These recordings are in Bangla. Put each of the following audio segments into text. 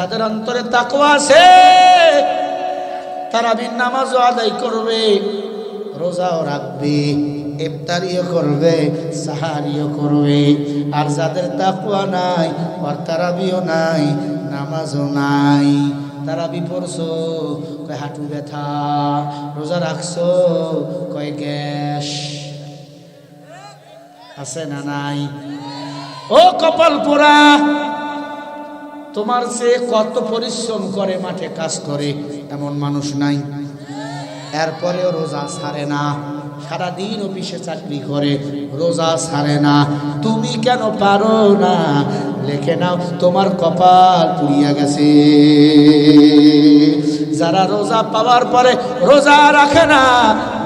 তাদের অন্তরে তাকওয়া আছে। তারা বিন নামাজও আদায় করবে, রোজাও রাখবে, ইফতারিও করবে, সাহারিও করবে। আর যাদের তাকওয়া নাই, আর তারাবিও নাই, নামাজও নাই তারাবি পড়ছো কয় হাঁটু ব্যথা, রোজা রাখছো, কয় গ্যাস, আছে না নাই? ও কপাল পোড়া তোমার সে কত পরিশ্রম করে মাঠে কাজ করে, এমন মানুষ নাই। এরপরেও রোজা ছাড়ে না। সারাদিন অফিসে চাকরি করে, রোজা ছাড়ে না। তুমি কেন পারো না? লেখে নাও, তোমার কপাল পুড়িয়া গেছে। যারা রোজা পাওয়ার পরে রোজা রাখে না,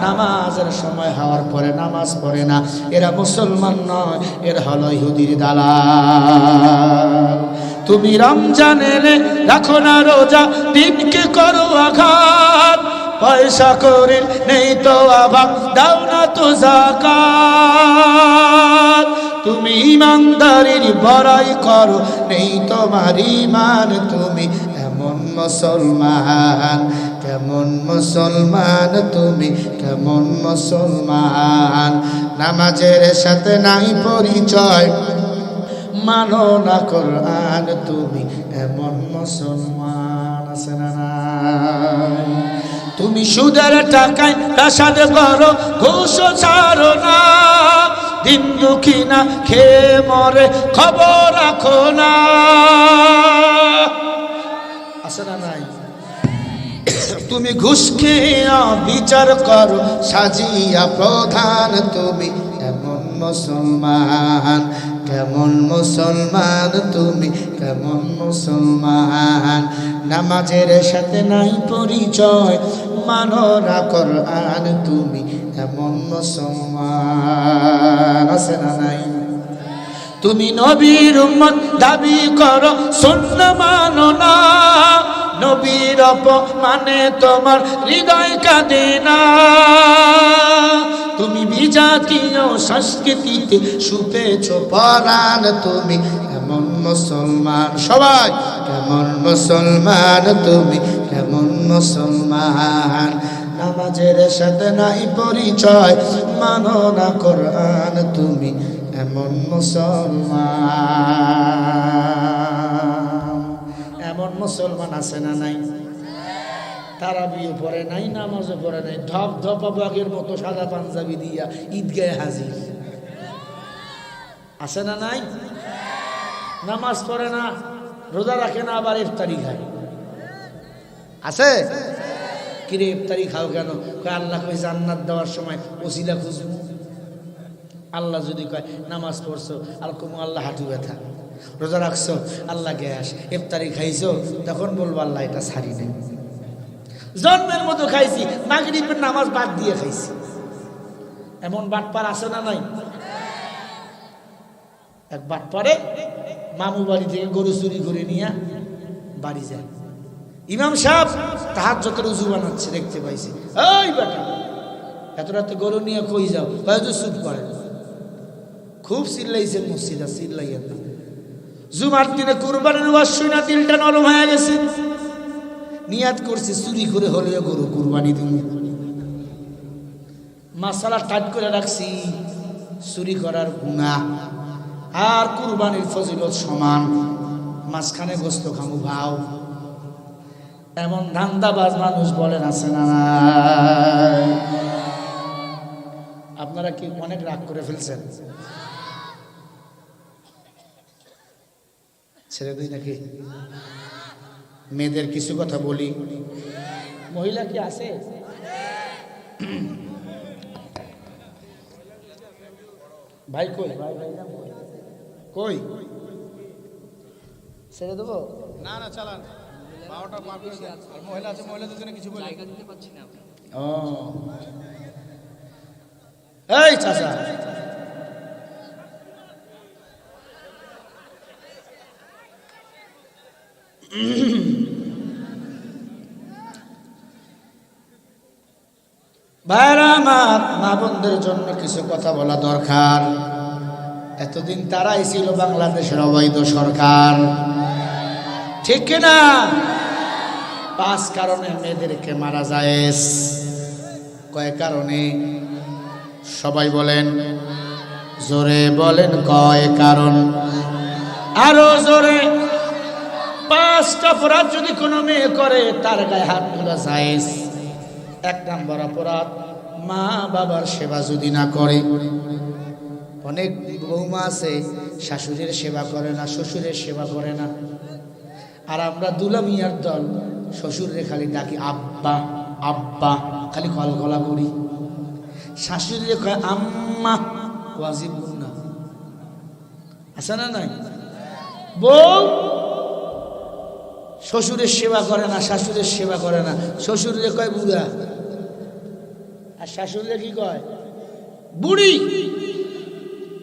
নামাজের সময় হওয়ার পরে নামাজ পড়ে না। এরা মুসলমান নয়, এরা হলো ইহুদির দালাল। তুমি রমজান এলে রাখো না রোজা, দিনকে করো আঘাত। পয়সা করে নেই তো আভাব দাও না তো জাকাত। তুমি ইমানদারির বড়াই করো, নেই তোমার ইমান তুমি এমন মুসলমান, কেমন মুসলমান তুমি, কেমন মুসলমান। নামাজের সাথে নাই পরিচয় মানো না কোরআন, তুমি এমন মুসলমান আছে না? তুমি সুদের টাকায় প্রাসাদ করো ঘুষ ছাড়ো না। দিন দুঃখী না, খেয়ে মরে খবর রাখো না। আছে না নাই? তুমি ঘুষ খেয়া বিচার করো, সাজিয়া প্রধান তুমি এমন মুসলমান। কেমন মুসলমান তুমি? কেমন মুসলমান? নামাজের সাথে নাই পরিচয়, মানো না কোরআন তুমি? এমন মুসলমান? নাই? তুমি নবীর উম্মত, দাবি করো, শূন্য মানো না। নবীর মানে তোমার হৃদয় কাঁদে না। তুমি বিজাতীয় সংস্কৃতিতে সুপেছ পরাণ তুমি এমন মুসলমান? সবাই, কেমন মুসলমান তুমি কেমন মুসলমান? নামাজের সাথে নাই পরিচয়, মানো না কোরআন, তুমি এমন মুসলমান? মুসলমান আছে না নাই? তারা বিয়ে পড়ে নাই, নামাজও পড়ে নাই। ধপ ধপ বাগের মতো সাদা পাঞ্জাবি দিয়া ঈদগায় হাজির। আছে না নাই? নামাজ পড়ে না, রোজা রাখে না, আবার ইফতারি খায়। আছে? কিরে ইফতারি খাও কেন? আল্লাহ কই জান্নাত দেওয়ার সময় ওসিলা খুঁজবো। আল্লাহ যদি কয়, নামাজ পড়ছো, আর কমু আল্লাহ হাঁটু ব্যথা। রোজা রাখছো? আল্লাহ গ্যাস। ইফতারি খাইছো? তখন বলব, আল্লাহ, এটা ছাড়ি নেই। জন্মের মতো খাইছি। মাগরিবের নামাজ বাদ দিয়ে খাইছি। এমন বাটপার আছে না নাই? এক বাটপারে মামু বাড়ি থেকে গরু চুরি করে নিয়ে বাড়ি যায়। ইমাম সাহেব তাহার যত উজু বানাচ্ছে, দেখতে পাইছি। ওই বেটা, এত রাতে গরু নিয়ে কই যাও? হয়তো চুপ করে খুব চিল্লাইছেন মসজিদা চিল্লাইয়েন না। জুমার দিনে কুরবানির ওয়াজ না দিলটা নরম হয়ে গেছে। নিয়াত করছে, চুরি করে হলেও গরু কুরবানি দিন মাসালা টাইট করে রাখছি, চুরি করার গুণা। আর কুরবানির ফজিলত সমান। মাঝখানে গোস্ত খামু ভাও। এমন ধান্দাবাজ মানুষ বলেন, আছে না আপনারা কি অনেক রাগ করে ফেলছেন? ছেড়ে দিই নাকি? মেয়েদের কিছু কথা বলি। মহিলা কি আছে? ভাই কই? ভাই ভাই না কই? ছেড়ে দেবো? না না চালান। বারোটা পার করে আর মহিলা আছে মহিলাদের জন্য কিছু বলি। ও। এই চাচা। ভাইরা, আমার মা বোনদের জন্য কিছু কথা বলা দরকার। এতদিন তারাই ছিল বাংলাদেশের অবৈধ সরকার। ঠিক কিনা পাঁচ কারণে মেয়েদেরকে মারা যায়। কয় কারণে? সবাই বলেন, জোরে বলেন কয় কারণ? আরও জোরে। পাঁচটা অপরাধ যদি কোনো মেয়ে করে, তার গায়ে হাত তোলা যায় এক নম্বর অপরাধ, মা বাবার সেবা যদি না করে। অনেক বৌমা আছে, শাশুড়ির সেবা করে না, শ্বশুরের সেবা করে না। আর আমরা দুলা মিয়ার দল শ্বশুরে খালি ডাকি, আব্বা আব্বা খালি কলকলা করি। শাশুড়িরে কয়, আম্মা ওয়াজিব না। আছে না নাই? বউ শ্বশুরের সেবা করে না, শাশুড়ের সেবা করে না। শ্বশুরে কয়, বুড়া? আর শাশুড়িরে কি কয়? বুড়ি!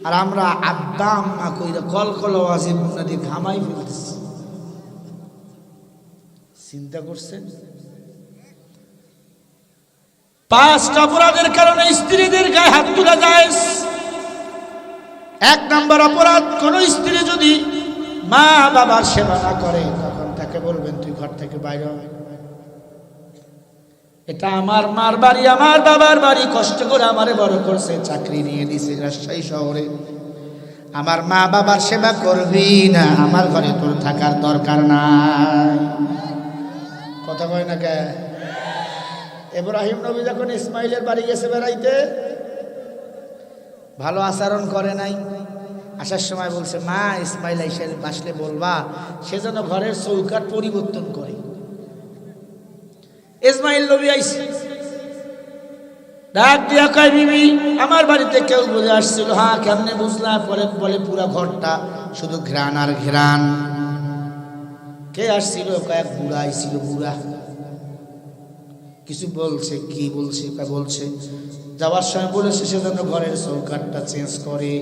আর আমরা আব্বা, আম্মা কইরা কল কল ওয়াজিব না দিয়ে ঘামাই ফেলতেছি। চিন্তা করছেন? পাঁচটা অপরাধের কারণে স্ত্রীদের গায়ে হাত তোলা যায়। এক নম্বর অপরাধ, কোন স্ত্রী যদি মা বাবার সেবা না করে তাকে বলবেন তুই ঘর থেকে বাইরে হ। এটা আমার মার বাড়ি আমার বাবার বাড়ি কষ্ট করে আমারে বড় করছে চাকরি নিয়ে দিছে রাজশাহী শহরে। আমার মা বাবার সেবা করবি না আমার ঘরে তোর থাকার দরকার নাই। কথা কয় না কে? এব্রাহিম নবী যখন ইসমাইলের বাড়ি গেছে বেড়াইতে ভালো আচরণ করে নাই। আসার সময় বলছে, মা, ইসমাইল এসে বাসলে বলবা, সে যেন ঘরের চৌকাট পরিবর্তন করে। ইসমাইল নবী আইসি ডাক দিয়া কয়, বিবি, আমার বাড়িতে কেউ বুঝে আসছিল হ্যাঁ কেমনে বুঝলাম পরে বলে, পুরা ঘরটা শুধু ঘ্রাণ আর ঘ্রাণ। কে আসছিল? কয়েক বুড়া আইছিল, বুড়া। কিছু বলছে, কি বলছে? বলছে, যাওয়ার সময় বলেছে সেজন্য ঘরের চৌকাটটা চেঞ্জ করে।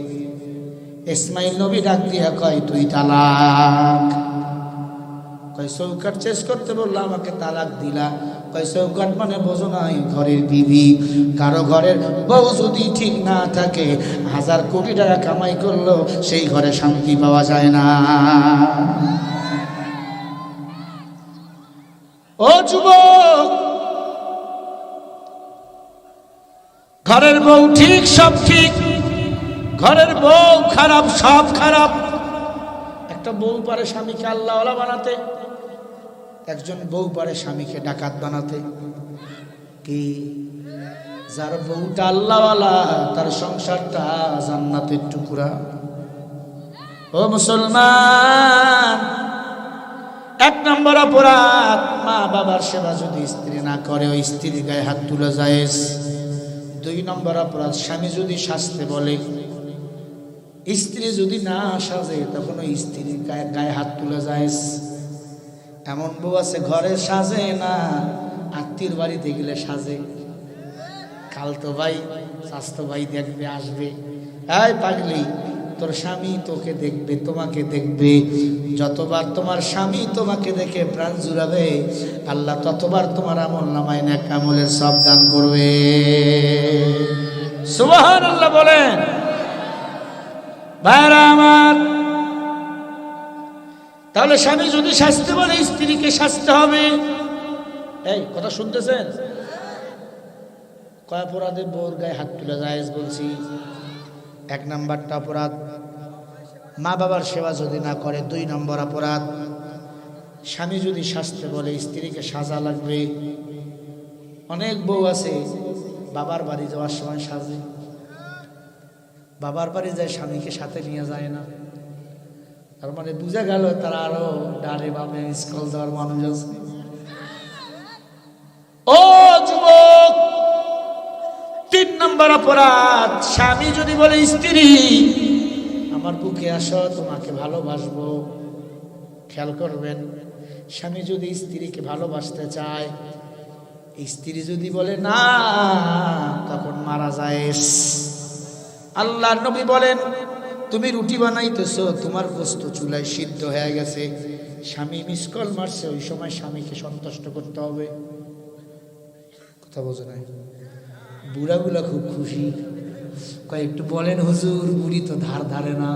ইসমাইল নবী ডাক দিয়া কয়, তুই তালাক। কয় চৌকাট চেঞ্জ করতে বলল, আমাকে তালাক দিলা। কয় চৌকাট মানে বোঝো নাই, ঘরের বিবি। কারও ঘরের বউ যদি ঠিক না থাকে, হাজার কোটি টাকা কামাই করল, সেই ঘরে শান্তি পাওয়া যায় না। ও যুবক! ঘরের বউ ঠিক, সব ঠিক। ঘরের বউ খারাপ, সব খারাপ। একটা বউ পারে স্বামীকে আল্লাহওয়ালা বানাতে, একজন বউ পারে স্বামীকে ডাকাত বানাতে। কি? যার বউটা আল্লাহওয়ালা, তার সংসারটা জান্নাতের টুকুরা। ও মুসলমান, এক নম্বর অপরাধ, মা বাবার সেবা যদি স্ত্রী না করে, ওই স্ত্রীর গায়ে হাত তুলে যায়। দুই নম্বর অপরাধ, স্বামী যদি শাস্তে বলে স্ত্রী যদি না সাজে তখন ওই স্ত্রীর গায়ে গায়ে হাত তুলে যায়। এমন বউ আছে, ঘরে সাজে না আত্মীর বাড়িতে গেলে সাজে। কাল তো ভাই স্বাস্থ্য ভাই দেখবে, আসবে। এই পাগলি, তোর স্বামী তোকে দেখবে, তোমাকে দেখবে। যতবার তোমার স্বামী তোমাকে দেখে প্রাণ জুড়াবে, আল্লাহ ততবার তোমার আমল নামায় না কামলের সব দান করবে। সুবাহান আল্লাহ বলেন। ভাইরা আমার। তাহলে স্বামী যদি শাস্তি বলে, স্ত্রীকে শাস্তি হবে। এই, কথা শুনতেছেন? কয় অপরাধে বোর গায়ে হাত তুলে যায় বলছি। এক নাম্বারটা অপরাধ, মা বাবার সেবা যদি না করে, দুই নম্বর অপরাধ, স্বামী যদি শাস্তে বলে, স্ত্রীকে সাজা লাগবে। অনেক বউ আছে, বাবার বাড়ি যাওয়ার সময় সাজে। বাবার বাড়ি যায়, স্বামীকে সাথে নিয়ে যায় না। তার মানে বুঝে গেল তারা আরও ডারে বামে স্কুল যাওয়ার মানুষ আছে। ও যুবক, তিন নম্বর অপরাধ, স্বামী যদি বলে, স্ত্রী, আমার বুকে আসো, তোমাকে ভালোবাসবো। খেয়াল করবেন, স্বামী যদি স্ত্রীকে ভালোবাসতে চায়, স্ত্রী যদি বলে, না, তখন মারা যায়। আল্লাহ নবী বলেন, তুমি রুটি বানাইতেছো, তোমার বস্তু চুলায় সিদ্ধ হয়ে গেছে। স্বামী মিসকল মারছে, ওই সময় স্বামীকে সন্তুষ্ট করতে হবে। কথা বোঝো না বুড়াগুলা খুব খুশি। কয়েকটু বলেন হুজুর, বুড়ি তো ধার ধারে না।